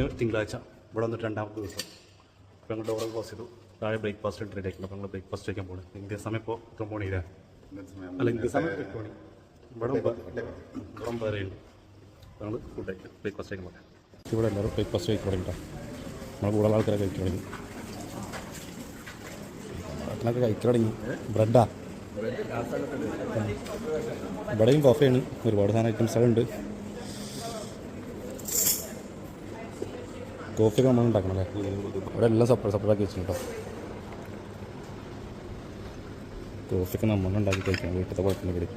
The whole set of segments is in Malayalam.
ഇന്ന് തിങ്കളാഴ്ച ഇവിടെ വന്നിട്ട് രണ്ടാമത്തെ ദിവസം. ഇപ്പോൾ ഞങ്ങൾ ഡോറ് ക്ലോസ് ചെയ്തു. താഴെ ബ്രേക്ക്ഫാസ്റ്റ് റെഡി ആക്കിയിട്ടുണ്ട് അപ്പോൾ ഞങ്ങൾ ബ്രേക്ക്ഫാസ്റ്റ് കഴിക്കാൻ പോകുന്നത് ഇന്ത്യ സമയം ഇപ്പോൾ എത്ര മണിയില്ല അല്ല ഇന്ത്യ സമയം എട്ട് മണി. ഇവിടെ ഇവിടെ ഒമ്പതരയുണ്ട് ഞങ്ങൾ ഫുഡ് കഴിക്കാം. ബ്രേക്ക്ഫാസ്റ്റ് കഴിക്കാൻ പോകാം ഇവിടെ എല്ലാവരും ബ്രേക്ക്ഫാസ്റ്റ് കഴിക്കാൻ തുടങ്ങിട്ടോ നമ്മൾ കൂടുതൽ ആൾക്കാരെ കഴിക്കാൻ തുടങ്ങി. ഭക്ഷണമൊക്കെ കഴിച്ചു തുടങ്ങി. ബ്രെഡാ? ഇവിടെയും കോഫിയാണ് ഒരുപാട് സാധനം ഐറ്റംസുകളുണ്ട് കോഫിയൊക്കെ നമ്മൾ ഉണ്ടാക്കണം അല്ലേ? ഇവിടെ എല്ലാം സെപ്പറേറ്റ് സെപ്പറേറ്റ് ആക്കി വെച്ചിട്ടുണ്ടോ കോഫിയൊക്കെ നമ്മൾ ഉണ്ടാക്കി കഴിക്കണം വീട്ടിലത്തെ കുഴപ്പമില്ല ഇവിടെ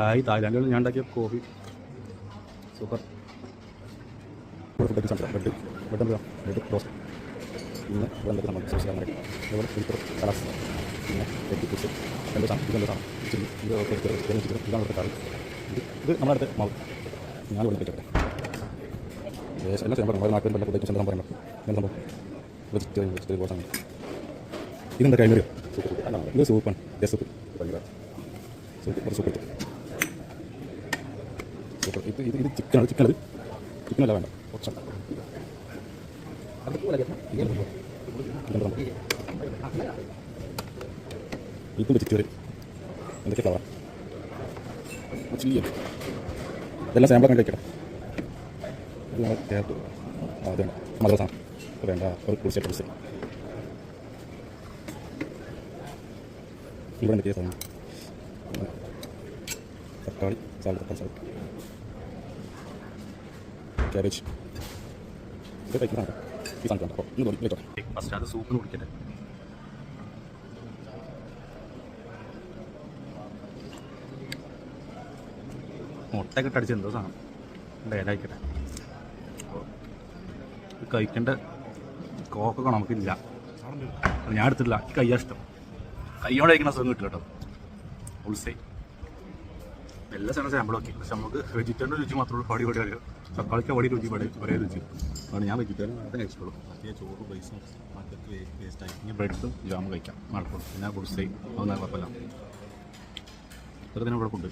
ആയി തായ്ലാൻഡിൽ ഞാൻ ഉണ്ടാക്കിയ coffee. Super. Food bread bread എന്താ? ബ്രെഡ് ടോസ്റ്റ് പിന്നെ ഇവിടെ എന്തൊക്കെ നമ്മൾ ഫിൽറ്റർ കളസ് പിന്നെ എഗ് പീസ് രണ്ട് സാധനം? ഇത് സാധനം ഇതാണ് ഇവിടുത്തെ കറി ഇത് ഇത് നമ്മുടെ അടുത്ത് മാവ്. ഞാൻ ഇവിടെ ഏകദേശം എല്ലാം ചെയ്യാൻ നമ്മുടെ നാട്ടിൽ പല ഫുഡ് സംഭവം? വെജിറ്റേറിയൻ വെജിറ്റേറിയൻ സാധനം ഇതെന്താ കഴിഞ്ഞൊരു ഇത് സൂപ്പാണ് ജസ്റ്റ് സൂപ്പ് സൂപ്പ് സൂപ്പ് എടുത്തു സൂപ്പർ ഇത് ഇത് ഇത് ചിക്കനാണ് ചിക്കൻ അത് ചിക്കനല്ല വേണ്ട. കുറച്ചാണ് ഇതും വെജിറ്റേറിയൻ എന്തൊക്കെ ഫ്ലവർ ചില്ലിയാണ് ഇതെല്ലാം സാമ്പിളൊക്കെ കഴിക്കട്ടെ. ഇത് നമ്മൾ കേരളത്തിൽ ആ അത് വേണ്ട ഒരു കുടിച്ച കുടിച്ച് ഇവിടെ പറ്റിയ സാധനം തക്കാളി സാലഡ് തക്കാളി സാലഡ്. ക്യാബേജ് ഇത് കഴിക്കുന്നതാണ് ഈ സാധനം അപ്പോൾ ഇന്ന് തോന്നി വെച്ചോ ഫസ്റ്റ് അത് സൂപ്പിന് കുടിക്കട്ടെ. മുട്ടയൊക്കെ ഇട്ടടിച്ച് എന്തോ സാധനം. ഡയലായിക്കട്ടെ കഴിക്കേണ്ട കോക്കൊക്കെ നമുക്കില്ല. ഞാൻ എടുത്തില്ല എനിക്ക് കയ്യാ ഇഷ്ടം. കയ്യോടെ കഴിക്കുന്ന സുഖം കിട്ടില്ല കേട്ടോ. ഉൾസൈ. എല്ലാ സാധനം സാമ്പിൾ നോക്കി പക്ഷെ നമുക്ക് വെജിറ്റേറിയൻ രുചി മാത്രമേ പടി പടി അറിയാം തക്കാളിക്ക് പടി രുചി പടി. ഒരേ രുചി. അതുകൊണ്ട് ഞാൻ വെജിറ്റേറിയൻ മാത്രമേ കഴിച്ചിട്ടുള്ളൂ. മറ്റേ ചോറ് പൈസ മറ്റൊക്കെ വേസ്റ്റായി ഇനി ബ്രെഡും ജാമും കഴിക്കാം. നടക്കും. പിന്നെ ഗുഡ്സൈ അതൊന്നും കുഴപ്പമില്ല. ഇത്രത്തിന് ഇവിടെ കൊണ്ട്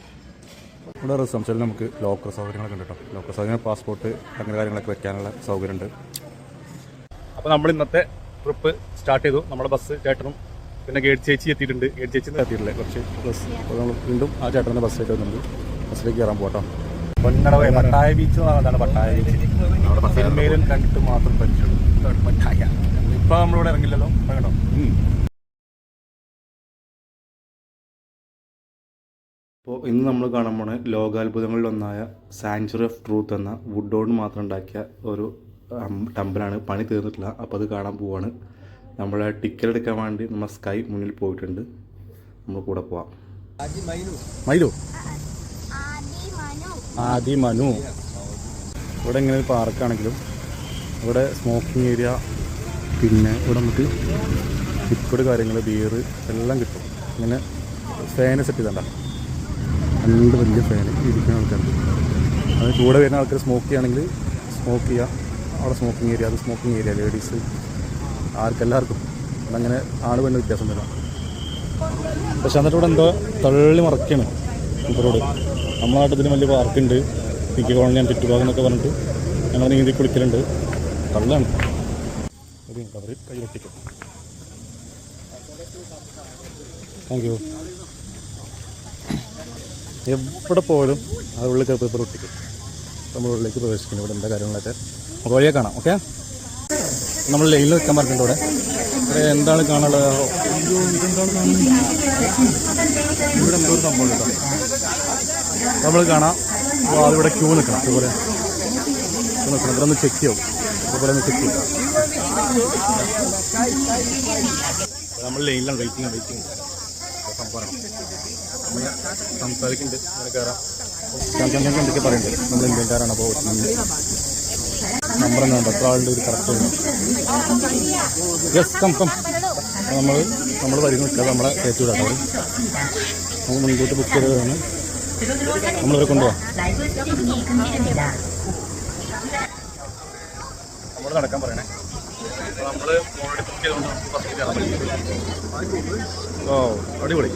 ഇവിടെ റിസംഷനിൽ നമുക്ക് ലോക്കർ സൗകര്യങ്ങളൊക്കെ ഉണ്ട് കേട്ടോ. ലോക്കർ സൗകര്യം പാസ്പോർട്ട് അങ്ങനെ കാര്യങ്ങളൊക്കെ വെക്കാനുള്ള സൗകര്യമുണ്ട്. അപ്പോൾ നമ്മൾ ഇന്നത്തെ ട്രിപ്പ് സ്റ്റാർട്ട് ചെയ്തു. നമ്മുടെ ബസ് ചേട്ടനും പിന്നെ ഗേഡ് ചേച്ചി എത്തിയിട്ടുണ്ട്. ഗേഡ് ചേച്ചി എത്തിയിട്ടില്ലേ? കുറച്ച് ബസ് അപ്പോൾ നമ്മൾ വീണ്ടും ആ ചേട്ടന്റെ ബസ്സിലേക്ക് വന്നിട്ടുണ്ട്. ബസ്സിലേക്ക് കയറാൻ പോകട്ടോ പൊന്നടവേ പട്ടായ ബീച്ച് എന്ന് പറഞ്ഞതാണ് പട്ടായ ബീച്ച് സിനിമയിലും കണ്ടിട്ട് മാത്രം പറ്റുള്ളൂ പട്ടായ. ഇപ്പം നമ്മളിവിടെ ഇറങ്ങില്ലല്ലോ. കേട്ടോ അപ്പോൾ ഇന്ന് നമ്മൾ കാണാൻ പോണ ലോകാത്ഭുതങ്ങളിലൊന്നായ സാങ്ച്വറി ഓഫ് ട്രൂത്ത് എന്ന വുഡ് കൊണ്ട് മാത്രം ഉണ്ടാക്കിയ ഒരു ടെമ്പിളാണ്. പണി തീർന്നിട്ടില്ല. അപ്പോൾ അത് കാണാൻ പോവാണ്. നമ്മളെ ടിക്കറ്റ് എടുക്കാൻ വേണ്ടി നമ്മൾ സ്കൈ മുന്നിൽ പോയിട്ടുണ്ട്. നമ്മൾ കൂടെ പോവാം. മൈലു ആദി മനു ആദി മനു. ഇവിടെ ഇങ്ങനെ ഒരു പാർക്കാണെങ്കിലും ഇവിടെ സ്മോക്കിംഗ് ഏരിയ പിന്നെ ഇവിടെ നമുക്ക് ലിക്വിഡ് കാര്യങ്ങൾ ബിയർ എല്ലാം കിട്ടും. ഇങ്ങനെ ഫാന് സെറ്റ് ചെയ്തണ്ട രണ്ട് വലിയ ഫാന് ഇരിക്കുന്ന ആൾക്കാർക്ക് അത് കൂടെ വരുന്ന ആൾക്കാർ സ്മോക്ക് ചെയ്യുകയാണെങ്കിൽ സ്മോക്ക് ചെയ്യുക. അവിടെ സ്മോക്കിംഗ് ഏരിയ അത് സ്മോക്കിംഗ് ഏരിയ ലേഡീസ് ആർക്കെല്ലാവർക്കും. അതങ്ങനെ ആണ് വേണ്ട വ്യത്യാസം വരാം. പക്ഷെ എന്നിട്ട് ഇവിടെ എന്തോ തള്ളി മറക്കാണ് ഇവരോട്. നമ്മളെ നാട്ടിൽ വലിയ പാർക്കുണ്ട് പിക്ക് കോളനി ചുറ്റുഭാഗം എന്നൊക്കെ പറഞ്ഞിട്ട് ഞങ്ങൾ നീന്തി കുളിക്കലുണ്ട്. തള്ളാണ്. ഒരു കൈ ഒട്ടിക്കും താങ്ക് യു എവിടെ പോലും അത് ഉള്ളിൽ പേപ്പർ ഒട്ടിക്കും നമ്മൾ ഉള്ളിലേക്ക് പ്രവേശിക്കുന്നു. ഇവിടെ എന്താ കാര്യങ്ങളൊക്കെ? നമുക്ക് വഴിയെ കാണാം. ഓക്കെ നമ്മൾ ലൈനിൽ വെക്കാൻ പറഞ്ഞിട്ടുണ്ട് ഇവിടെ. ഇവിടെ എന്താണ് കാണാനുള്ളത്? ഇവിടെ എന്തൊരു സംഭവം നമ്മൾ കാണാം. അപ്പോൾ അതിവിടെ ക്യൂ നിൽക്കണം. അതുപോലെ നിൽക്കണം. ഇവിടെ ഒന്ന് ചെക്ക് ചെയ്യും. അതുപോലെ ഒന്ന് ചെക്ക് ചെയ്യും. നമ്മൾ ലൈനിലാണ്. വെയിറ്റിംഗ് വെയിറ്റിംഗ് നമ്മൾ സംസാരിക്കുന്നുണ്ട് ഇങ്ങനെ കയറാം എന്തൊക്കെ പറയുന്നുണ്ട് നമ്മൾ ഇന്ത്യക്കാരാണ് അപ്പോൾ നമ്പർ എന്നാണ് എത്ര ആളുടെ ഒരു കറക്റ്റ് യെസ് കം കം നമ്മൾ നമ്മൾ വരിക നിൽക്കാതെ നമ്മളെ കയറ്റി വിടാം അവർ നമ്മൾ മുൻകൂട്ടി ബുക്ക് ചെയ്തതാണ്. നമ്മളിവരെ കൊണ്ടുപോകാം നമ്മൾ നടക്കാൻ പറയണേ. നമ്മൾ ബുക്ക് ചെയ്തുകൊണ്ട് ഓ അടിപൊളി.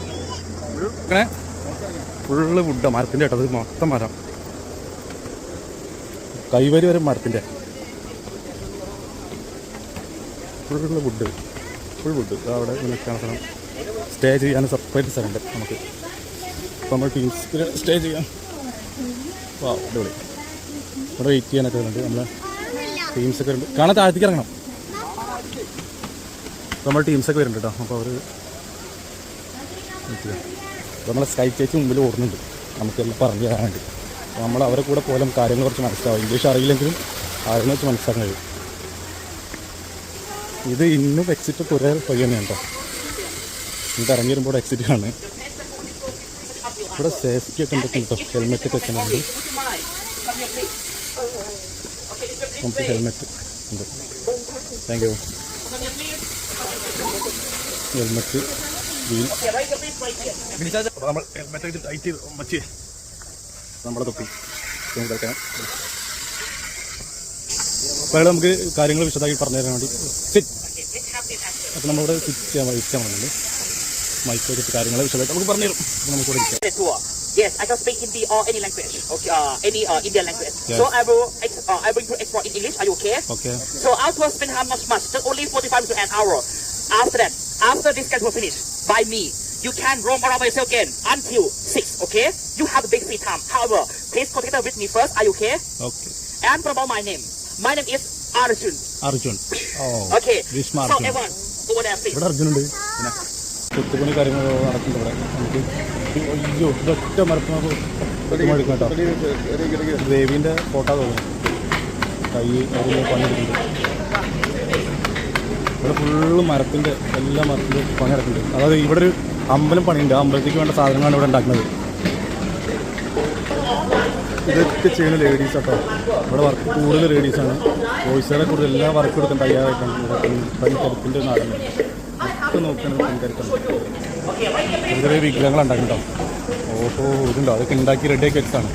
അങ്ങനെ ഫുള്ള് വുഡ് മരത്തിന്റെ ഇട്ടത് മൊത്തം മരം. കൈവരി വരെ മരത്തിന്റെ. ഫുള്ള് വുഡ് ഫുൾ വുഡ് അവിടെ നിൽക്കാൻ സ്ഥലം. സ്റ്റേ ചെയ്യാൻ സെപ്പറേറ്റ് സ്ഥലമുണ്ട് നമുക്ക്. നമ്മൾ ടീംസ് സ്റ്റേ ചെയ്യാം. വാ അടിപൊളി. ഇവിടെ വെയിറ്റ് ചെയ്യാനൊക്കെ ഉണ്ട് നമ്മൾ ടീംസൊക്കെ ഉണ്ട് കാണാൻ താഴത്തേക്ക് ഇറങ്ങണം. നമ്മൾ ടീംസൊക്കെ വരുന്നുണ്ട് കേട്ടോ. അപ്പോൾ അവർ നമ്മളെ സ്കൈ ചേച്ചി മുമ്പിൽ ഓടുന്നുണ്ട്. നമുക്കെല്ലാം പറഞ്ഞു തരാൻ വേണ്ടി നമ്മൾ അവരെ കൂടെ പോലും കാര്യങ്ങൾ കുറച്ച് മനസ്സിലാവും. ഇംഗ്ലീഷ് അറിയില്ലെങ്കിലും ആരെന്ന് വെച്ച് മനസ്സിലാക്കാൻ കഴിയും. ഇത് ഇന്നും എക്സിറ്റ് കുറേ വഴി തന്നെയാണ് കേട്ടോ. ഇത് ഇറങ്ങി വരുമ്പോൾ എക്സിറ്റ് ആണ് ഇവിടെ സേഫ്റ്റി ഒക്കെ ഉണ്ട് കേട്ടോ. ഹെൽമെറ്റ് ഒക്കെ വെക്കുന്നുണ്ട്. നമുക്ക് ഹെൽമെറ്റ് ഉണ്ട്. താങ്ക് യു ഹെൽമെറ്റ് നമ്മൾ ഹെൽമെറ്റ് ഒക്കെ ടൈറ്റ് ചെയ്ത് മച്ചി നമ്മുടെ തൊപ്പി നമുക്ക് എടുക്കണം അപ്പോൾ നമുക്ക് കാര്യങ്ങൾ വിശദമായി പറഞ്ഞു തരാൻ വേണ്ടി സിറ്റ് അപ്പോൾ നമ്മളിവിടെ സിറ്റ് ചെയ്യാൻ ഇരിക്കാൻ വന്നിട്ടുണ്ട് മൈക്ക് വെച്ചിട്ട് കാര്യങ്ങൾ വിശദമായിട്ട് നമുക്ക് പറഞ്ഞു തരും നമുക്ക് ഇവിടെ ഇരിക്കാം. Yes, I can speak Hindi or any language. Okay, uh, any uh, Indian language. Yes. So I will, uh, I will explore in English. Are you okay? Okay. So our tour spend how much much? Just only 45 to an hour. After that, after this guys will finish by me, you can roam around by yourself again until six. Okay? You have a big free time. However, please contact with me first. Are you okay? Okay. And what about my name? My name is Arjun. Arjun Oh. Okay. So everyone, over there, please. ഇവിടെ അർജുനുണ്ട് പിന്നെ കൊത്തുപണി കാര്യങ്ങൾ നടക്കുന്നുണ്ട് ഇവിടെ നമുക്ക് അയ്യോ ഇതൊറ്റ മരത്തിന് കേട്ടോ ദേവീന്റെ ഫോട്ടോ തോന്നുന്നു കൈ അതിൽ പണിയെടുക്കുന്നുണ്ട് ഇവിടെ ഫുള്ള് മരത്തിന്റെ എല്ലാ മരത്തിന്റെ പണി നടക്കുന്നുണ്ട് അതായത് ഇവിടെ ഒരു അമ്പലം പണിയുണ്ട്. അമ്പലത്തേക്ക് വേണ്ട സാധനങ്ങളാണ് ഇവിടെ ഉണ്ടാക്കുന്നത്. ഇതൊക്കെ ചെയ്യുന്ന ലേഡീസ് കേട്ടോ ഇവിടെ വർക്ക് കൂടുതൽ ലേഡീസാണ് ബോയ്സുകളെ കൂടുതൽ എല്ലാ വർക്കും എടുക്കാൻ തയ്യാറായിട്ടാണ് ഇവിടെ പനിക്കരുത്തിന്റെ നാടാണ് ഒക്കെ നോക്കുകയാണ് പനിക്കരുത്താണ് ചെറിയ വിഗ്രഹങ്ങൾ ഉണ്ടാക്കുന്നുണ്ടോ? ഓഹോ ഇതുണ്ടോ? അതൊക്കെ ഉണ്ടാക്കി റെഡിയാക്കി വെച്ചതാണ്.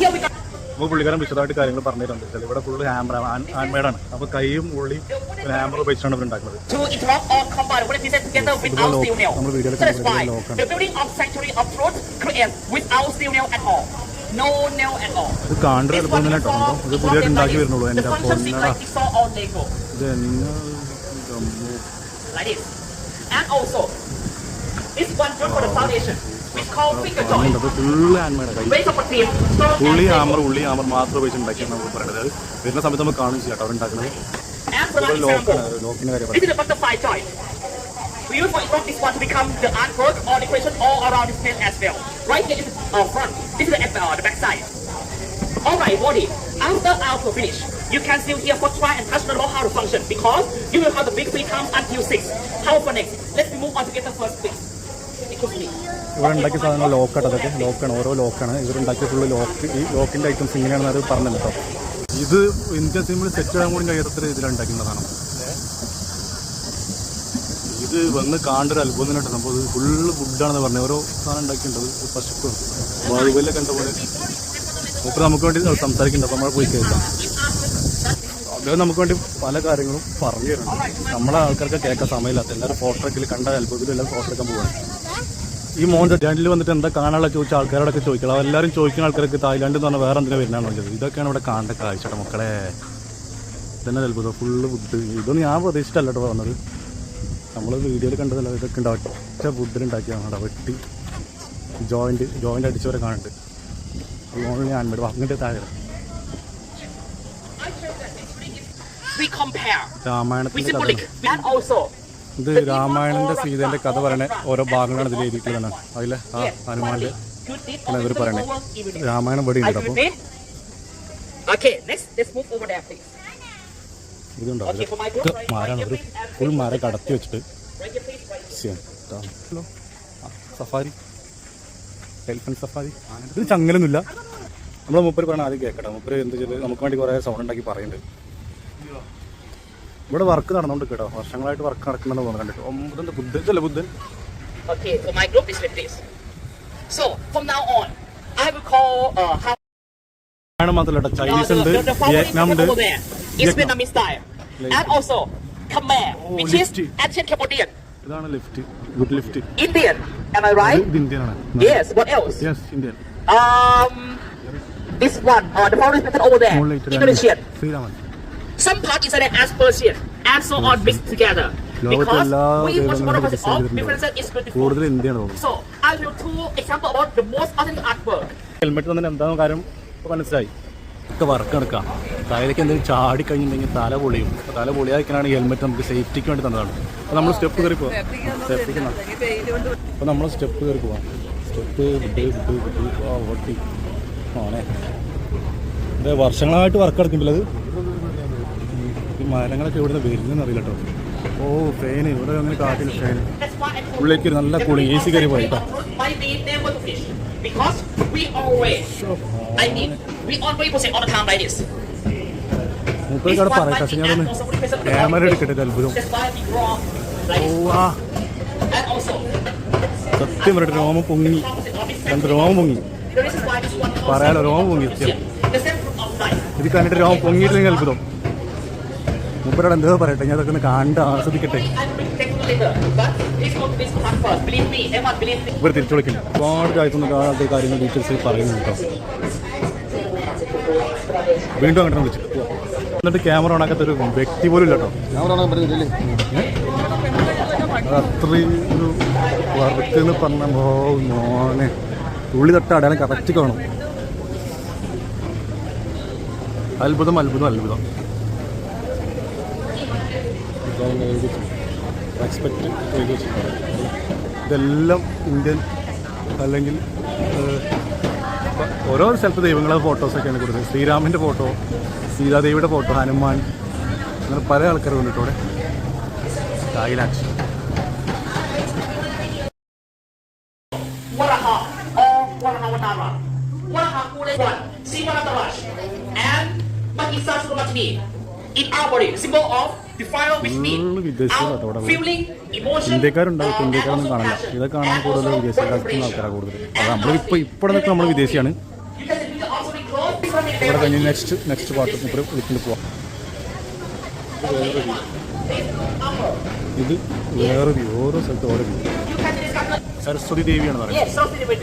Here we അപ്പോൾ പുള്ളിക്കാരൻ വിശദമായിട്ട് കാര്യങ്ങൾ പറഞ്ഞു തരുന്നുണ്ട് ഇവിടെ ഫുള്ള് ഹാമർ ഹാൻഡ്മെയ്ഡാണ് അപ്പോൾ കൈയും ഉള്ളിയും ഹാമർ ഉപയോഗിച്ചാണ് ഇവർ ഉണ്ടാക്കുന്നത് nail at all. ഇത് കാണേണ്ട This എളുപ്പം one തന്നെ is കേട്ടോ ഇത് പുതിയതായിട്ട് ഉണ്ടാക്കി വരുന്നുള്ളൂ. എന്റെ പൊന്നടാ ഇത് this. And also, this one good for the foundation, which called finger കാണുന്നുണ്ട് joint. അപ്പോൾ ഫുള്ള് ഹാൻഡ്മെയ്ഡ് കൈ Base of a team, strong and ഉള്ളി ഹാമർ stable. ഉള്ളി ഹാമർ മാത്രം ഉപയോഗിച്ച് ഉണ്ടാക്കിയാണ് നമുക്ക് പറയുന്നത് അത് വരുന്ന സമയത്ത് നമുക്ക് കാണുകയും ചെയ്യാം കേട്ടോ അവർ ഉണ്ടാക്കുന്നത് And for ഇവിടെ an ലോക്കാണ് example, ലോക്കിൻ്റെ കാര്യം this is the butterfly joint. We use for example this one to become the artwork or decoration all around this place as well. Right here is the uh, front. This is the, uh, the back side. Alright, body. After our finish, you can still hear for try and touch the know how to function because you will have the big free time until 6. How for next? Let's move on together first, please. Excuse me. ഇവിടെ ഉണ്ടാക്കിയ സാധനങ്ങൾ ലോക്കാണ് അതൊക്കെ. ലോക്കാണ് ഓരോ ലോക്കാണ് ഇവരുണ്ടാക്കിയ ഫുള്ള് ലോക്ക് ഈ ലോക്കിന്റെ ഐറ്റംസ് ഇങ്ങനെയാണെന്ന് അത് പറഞ്ഞത് കേട്ടോ ഇത് ഇന്ത്യൻ സിമ്മിൽ സെറ്റ് ചെയ്യാൻ കൂടി കഴിയാത്ത ഇതിലുണ്ടാക്കുന്നതാണ് ഇത് വന്ന് കാണേണ്ട ഒരു അത്ഭുതം കേട്ടോ നമ്മൾ ഇത് ഫുള്ള് ഫുഡാണെന്ന് പറഞ്ഞത്. ഓരോ സാധനം ഉണ്ടാക്കിയിട്ടുണ്ട്. പശുക്കും വാഴുവല്ല കണ്ട പോലെ. അപ്പോൾ നമുക്ക് വേണ്ടി സംസാരിക്കുന്നുണ്ട് അപ്പോൾ നമ്മൾ പോയി കേൾക്കാം. അദ്ദേഹം നമുക്ക് വേണ്ടി പല കാര്യങ്ങളും പറഞ്ഞു തരുന്നുണ്ട്. നമ്മളെ ആൾക്കാർക്ക് കേൾക്കാൻ സമയമില്ലാത്ത എല്ലാവരും ഫോട്ടോ എടുക്കൽ കണ്ട അത്ഭുതത്തിൽ എല്ലാം ഫോട്ടോ എടുക്കാൻ പോവാണ്. ഈ മോൻ രണ്ടിൽ വന്നിട്ട് എന്താ കാണാനുള്ള ചോദിച്ച ആൾക്കാരോടൊക്കെ ചോദിക്കണം എല്ലാവരും ചോദിക്കുന്ന ആൾക്കാർക്ക് തായ്ലാൻഡ് എന്ന് പറഞ്ഞാൽ വേറെ എന്തിനാ വരുന്നതാണ് ചോദിച്ചത്. ഇതൊക്കെയാണ് ഇവിടെ കാണേണ്ട കാഴ്ചട്ടെ മക്കളെ. ഇതന്നെ അത്ഭുതം ഫുള്ള് ഫുഡ് ഇതൊന്നും ഞാൻ പ്രതീക്ഷിച്ചല്ല കേട്ടോ വന്നത്. നമ്മൾ വീഡിയോയിൽ കണ്ടതല്ല ഇതൊക്കെ ഉണ്ടാവും ഒറ്റ ഫുഡിലുണ്ടാക്കിയതാണ് വെട്ടി. ജോയിന്റ് ജോയിന്റ് അടിച്ചവരെ കാണുന്നുണ്ട് ഓൺലി ആൻമേഡ് അങ്ങനത്തെ താഴെ രാമായണത്തിന്റെ കഥ ഇത് രാമായണന്റെ സീതന്റെ കഥ പറയണ ഓരോ ഭാഗങ്ങളാണ് ഇതിൽ എഴുതിയിട്ടുള്ളതാണ്. അതിലെ ആ did പിന്നെ ഇവർ പറയണേ. രാമായണം ഇവിടെ ഉണ്ട് അപ്പൊ അപ്പോൾ with me? Okay, next, let's move over there, please. ഇതുണ്ടോ? Okay, for my group, ഇതൊക്കെ right, മാരാണ് right ഒരു ഫുൾ മര കടത്തി വെച്ചിട്ട്. ഹലോ. സഫാരി. എലിഫന്റ് സഫാരി ഇത് ചങ്ങലൊന്നുമില്ല. നമ്മളെ മൂപ്പര് പറയണ ആദ്യം കേൾക്കട്ടെ. മൂപ്പര് എന്ത് ചെയ്ത്? നമുക്ക് വേണ്ടി കുറേ സൗണ്ട് ഉണ്ടാക്കി പറയുന്നുണ്ട്. ഇവിടെ വർക്ക് നടന്നുകൊണ്ട് കേട്ടോ വർഷങ്ങളായിട്ട് വർക്ക് നടക്കുന്നുണ്ടെന്ന് തോന്നുന്നു കണ്ടിട്ട് ഒമ്പതെന്താ ബുദ്ധൻ ഇതല്ലേ ബുദ്ധൻ Okay, for my group is like this. So, from now on, I will call uh, how ആണ് മാത്രമല്ല കേട്ടോ uh, ചൈനീസ് the, ഉണ്ട് the, the following വിയറ്റ്നാം ഉണ്ട് over there is Vietnam. Vietnamese style. Like- And also, Khmer, Oh, which is lifty. ancient Cambodian. ഇതാണ് lift good lift Indian, am I right? ഇത് ഇന്ത്യനാണ് Yes, what else? Yes Indian Um, this one, uh, the following pattern over there, മുകളിലേക്ക് Indonesian. Sreeraman Some part is as Persian, and so on mixed together. Because we watch monographs of ചെയ്തിട്ടുണ്ട്. differences is beautiful. So, I will two example about the most authentic artwork. Helmet തന്നെ എന്താ കാര്യം മനസ്സിലായി. ഒക്കെ വർക്ക് എടുക്കാം തലയിലേക്ക് എന്തെങ്കിലും ചാടി കഴിഞ്ഞിട്ടുണ്ടെങ്കിൽ തല പൊളിയും. അപ്പോൾ തല പൊളിയാക്കാനാണ് ഹെൽമെറ്റ് നമുക്ക് സേഫ്റ്റിക്ക് വേണ്ടി തന്നതാണ്. അപ്പോൾ നമ്മൾ സ്റ്റെപ്പ് കയറി പോകാം സേഫ്റ്റിക്ക് അപ്പോൾ നമ്മൾ സ്റ്റെപ്പ് കയറി പോകാം സ്റ്റെപ്പ് വിട്ട് വിട്ട് വിട്ട് ഓട്ടി. ആണേ ഇത് വർഷങ്ങളായിട്ട് വർക്ക് എടുക്കുമ്പോൾ അത് മരങ്ങളൊക്കെ ഇവിടെ നിന്ന് വരുന്നതെന്ന് അറിയില്ല കേട്ടോ. ഓ ഫേന് ഇവിടെ അങ്ങനെ കാട്ടില്ല ഫേന് ഉള്ളിലേക്ക് നല്ല കൂളി എ സി കയറി പോയിട്ടോ മുപ്പത്. Because we always, I mean, we always possess all the time like this. മൂപ്പർക്ക് പറയട്ടെ പക്ഷെ ഞാനൊന്ന് ക്യാമറ എടുക്കട്ടെ അത്ഭുതം. സത്യം പറയട്ടെ രോമം പൊങ്ങി. രണ്ട് രോമം പൊങ്ങി. പറയാലോ രോമം പൊങ്ങി സത്യം. ഇത് കണ്ടിട്ട് രോമം പൊങ്ങിയിട്ടില്ലെങ്കിൽ അത്ഭുതം. മൂപ്പരോട് എന്തോ പറയട്ടെ ഞാൻ അതൊക്കെ ഒന്ന് കണ്ട് ആസ്വദിക്കട്ടെ. ഇവർ തിരിച്ചു വിളിക്കില്ല ഒരുപാട് കാര്യത്തൊന്നും കാണാത്ത കാര്യങ്ങൾ ഡീറ്റെയിൽസ് പറയുന്നു കേട്ടോ. വീണ്ടും അങ്ങോട്ട് വിളിച്ചു. എന്നിട്ട് ക്യാമറ ഓണാക്കാത്ത ഒരു വ്യക്തി പോലും ഇല്ല കേട്ടോ. അത് അത്രയും വർക്ക് എന്ന് പറഞ്ഞ മോനെ. ഉള്ളി തട്ട അടയാളം കറക്റ്റ് കാണും. അത്ഭുതം അത്ഭുതം അത്ഭുതം. വെച്ചിട്ടുണ്ട് ഇതെല്ലാം ഇന്ത്യൻ അല്ലെങ്കിൽ ഓരോ സ്ഥലത്ത് ദൈവങ്ങളുടെ ഫോട്ടോസൊക്കെയാണ് കൊടുത്തത് ശ്രീരാമന്റെ ഫോട്ടോ സീതാദേവിയുടെ ഫോട്ടോ ഹനുമാൻ അങ്ങനെ പല ആൾക്കാർ വന്നിട്ടോടെ Thailand and Magisa Surumatini. In our body, symbol of the fire which me. Feeling, emotion, ഇന്ത്യക്കാരുണ്ടാവും uh, ഇന്ത്യക്കാരൊന്നും കാണില്ല ഇതൊക്കെ കാണാൻ കൂടുതൽ also വിദേശ രാജ്യത്തുള്ള cooperation. ആൾക്കാരാണ് കൂടുതൽ അത് നമ്മളിപ്പോൾ ഇപ്പോൾ നമ്മൾ വിദേശിയാണ് You ഇവിടെ കഴിഞ്ഞ് നെക്സ്റ്റ് നെക്സ്റ്റ് പാട്ട് ഇപ്പോൾ വിളിച്ചിട്ട് പോവാം ഇത് വേറെ വ്യൂ ഓരോ സ്ഥലത്ത് ഓരോ വ്യൂ You സരസ്വതി ദേവിയാണ് പറയുന്നത് with.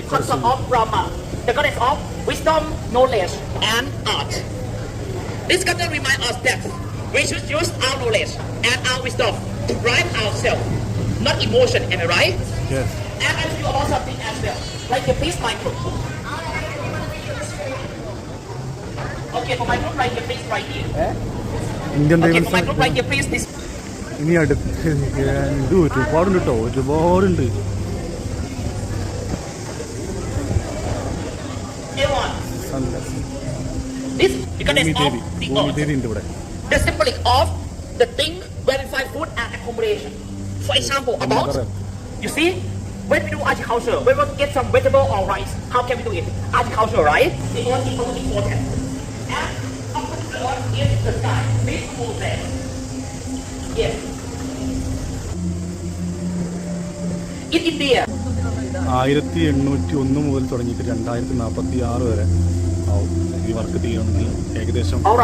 This concept reminds us that we should use our knowledge and our wisdom to drive ourselves, not emotion, am I right? Yes. And I feel about something as well, like the peace micro. Okay, for my group, right here, please, right here. Indian Okay, for my group, right here, please, this. ഇനി അടുത്ത് ഇത് ഒരുപാടുണ്ട് കേട്ടോ ഒരുപാടുണ്ട് ഭൂമിദേവി of ഉണ്ട് ഇവിടെ the symbolic of the thing where we find food and accommodation. For example, about you see, when we do agriculture, when we get some vegetable or rice, how can we do it? Agriculture, right? It was important important. And of course, the earth is the sky. This full there. Yes. In India, ആയിരത്തി എണ്ണൂറ്റി ഒന്ന് മുതൽ തുടങ്ങിയിട്ട് രണ്ടായിരത്തി നാൽപ്പത്തി ആറ് വരെ ആവും ഈ വർക്ക് ചെയ്യണമെങ്കിൽ ഏകദേശം all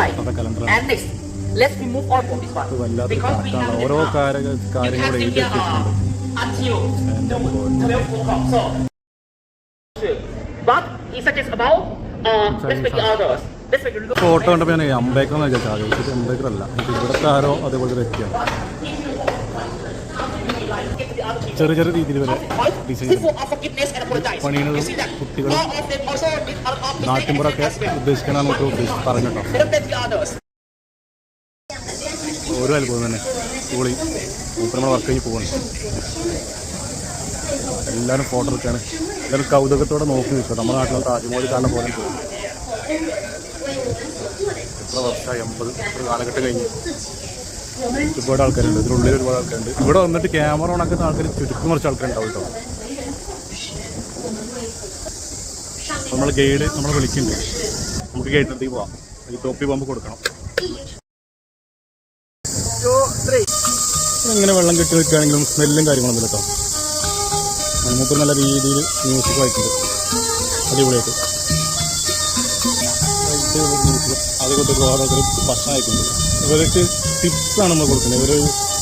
let's we move on from this one. Because we have ഓരോ the കാര്യ You കാര്യങ്ങൾ have to എഴുതി uh, until 12 o'clock. So, but he suggests about uh, the others. Photo കണ്ടപ്പോൾ ഞാൻ അംബേക്കർ എന്ന് വിചാരിച്ചു ആലോചിച്ചത് അംബേക്കർ അല്ല ഇവിടുത്തെ ആരോ അതേപോലത്തെ വ്യക്തിയാണ്. ചെറിയ ചെറിയ രീതിയിൽ വരെ ഡിസൈൻ. പണിയുന്നതും You see that? കുട്ടികളും All ഓരോ അത്ഭുതം തന്നെ. സ്കൂളിൽ ഇപ്പം നമ്മൾ വർക്ക് കഴിഞ്ഞ് പോകണം എല്ലാവരും ഫോട്ടോ എടുക്കാണ്. എല്ലാവരും കൗതുകത്തോടെ നോക്കി നിൽക്കുക. നമ്മുടെ നാട്ടിലെ താജ്മഹൽ കാണാൻ പോലെ എത്ര വർഷമായി? എൺപത് ഒരു കാലഘട്ടം കഴിഞ്ഞ്. ഒരുപാട് ആൾക്കാരുണ്ട്. ഇതിനുള്ളിൽ ഒരുപാട് ആൾക്കാരുണ്ട്. ഇവിടെ വന്നിട്ട് ക്യാമറ ഓണാക്കുന്ന ആൾക്കാർ ചുരുക്കം കുറച്ച് ആൾക്കാരുണ്ടാവും കേട്ടോ. നമ്മൾ ഗൈഡ് നമ്മളെ വിളിക്കുന്നുണ്ട്. നമുക്ക് ഗൈഡിനടുത്തേക്ക് പോവാം. ഈ ടോപ്പി പോകുമ്പോൾ കൊടുക്കണം. ഇങ്ങനെ വെള്ളം കെട്ടി നിൽക്കുകയാണെങ്കിലും സ്മെല്ലും കാര്യങ്ങളൊന്നും കേട്ടോ. നമുക്ക് നല്ല രീതിയിൽ മ്യൂസിക് വായിക്കുന്നുണ്ട് അടിപൊളിയായിട്ട്. അതുകൊണ്ട് ഓരോരുത്തർ ഭക്ഷണം അയക്കുന്നുണ്ട് ഇവർക്ക് ടിപ്സാണ് നമ്മൾ കൊടുക്കുന്നത്. ഇവർ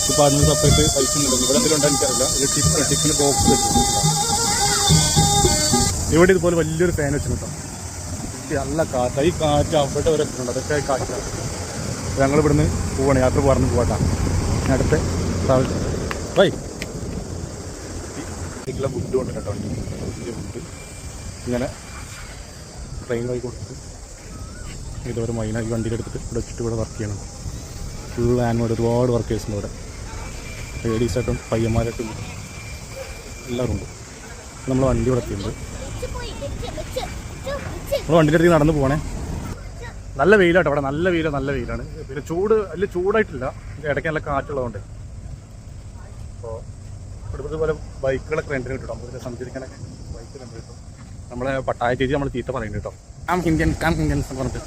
ഇപ്പോൾ അതിന് സെപ്പറേറ്റ് ഉണ്ട് ഇവിടെ എന്തെങ്കിലും ഉണ്ടോ എനിക്കറിയില്ല ടിപ്പ് ടിപ്പിന് ബോക്സ് വെച്ചിട്ടുണ്ട്. ഇവിടെ ഇതുപോലെ വലിയൊരു ഫാൻ വെച്ചിട്ടുണ്ട് നല്ല കാറ്റ്. ഈ കാറ്റ് അവിടെ വരെ എത്തുന്നുണ്ട് അതൊക്കെ കാറ്റാണ് ഞങ്ങൾ ഇവിടുന്ന് പോവാണ്. യാത്ര പോകാറുണ്ട് പോകട്ടെ അടുത്ത വൈ. ഇതിലുള്ള വുഡ് കൊണ്ട് കേട്ടോ. വലിയ വുഡ് ഇങ്ങനെ ട്രെയിൻ വഴി കൊടുത്ത് ഇതുവരെ മൈനാക്കി വണ്ടിയിലെടുത്തിട്ട് ഇവിടെ വെച്ചിട്ട് ഇവിടെ വർക്ക് ചെയ്യണം. ഫുൾ ആനുവേഡ് ഒരുപാട് വർക്കേഴ്സ് ഉണ്ട് ഇവിടെ. ലേഡീസായിട്ടും പയ്യന്മാരായിട്ടും എല്ലാവരും ഉണ്ട്. നമ്മൾ വണ്ടി ഇവിടെ എത്തിയിട്ടുണ്ട്. നമ്മൾ വണ്ടിന്റെ നടന്ന് പോകണേ നല്ല വെയിലാട്ടോ അവിടെ നല്ല വെയിലാണ് നല്ല വെയിലാണ്. പിന്നെ ചൂട് വലിയ ചൂടായിട്ടില്ല. ഇടയ്ക്ക് നല്ല കാറ്റുള്ളതുകൊണ്ട്. ഇവിടെ ഇതുപോലെ ബൈക്കുകളൊക്കെ റെന്റിന് കിട്ടും നമുക്ക് സഞ്ചരിക്കാനൊക്കെ ബൈക്ക് റെന്റ് കിട്ടും നമ്മളെ പട്ടായ ചേച്ചി നമ്മൾ തീറ്റ പറയുന്നുണ്ട് കേട്ടോ. കാം ഇന്ത്യൻ കാം ഇന്ത്യൻസ് പറഞ്ഞിട്ട്.